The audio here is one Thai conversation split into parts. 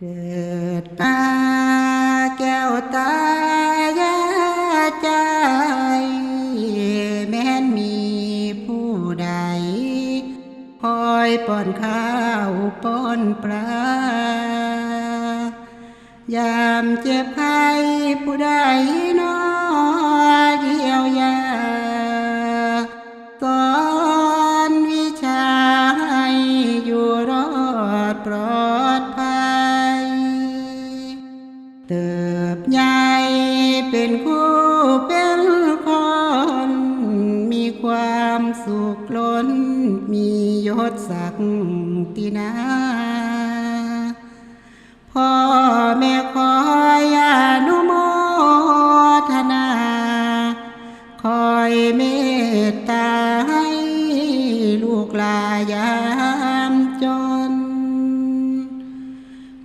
เกิดมาแก้วตายาใจ แม้นมีผู้ใด คอยป้อนข้าวป้อนปลายามเจ็บไข้ผู้ใด บใหญ่เป็นคู่เป็นคน มีความสุขล้น มียศศักดินาพ่อแม่คอยอนุโมทนา คอยเมตตาให้ลูกลายา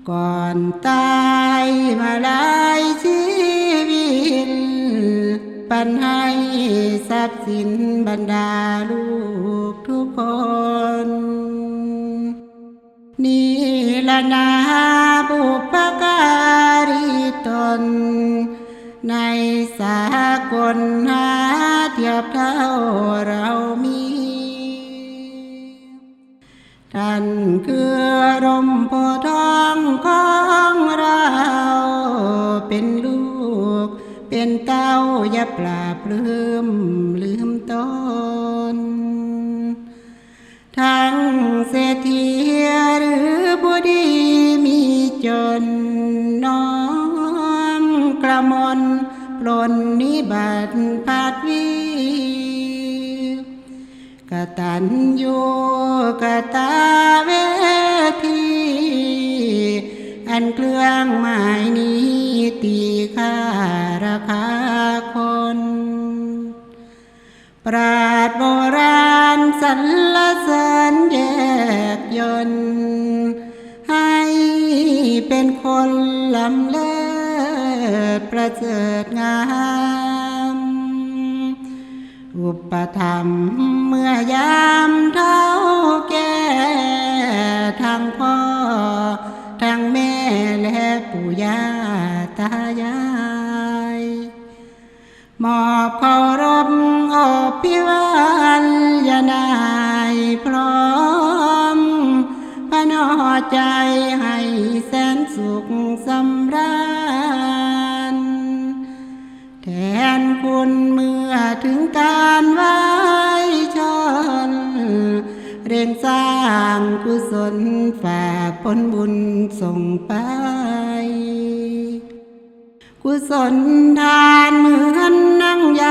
ก่อนตายมาหลายชีวิตปันให้ทรัพย์สินบรรดาลูกทุกคน นี่ละนาบุปการีตน ในสากลหาเทียบเท่าเรามี ท่านคือรมโพทองของเรา เป็นลูก เป็นเต้าอย่าปราบลืมลืมตน ทั้งเศรษฐีหรือผู้ดีมีจนน้อมกระมนปลนนิบัติพัดวีกตัญญู กตาเวที อันเครื่องหมายนี้ตีค่าราคาคน ปราดโบราณสรรเสริญแยกยนให้เป็นคนลำเลิศประเสริฐงามอุปธรรมเมื่อยามเท่า ใจให้แสนสุขสำราญ แทนคุณเมื่อถึงการไว้ชน เร่งสร้างกุศลฝากผลบุญส่งไป กุศลทานเหมือนนั่งยา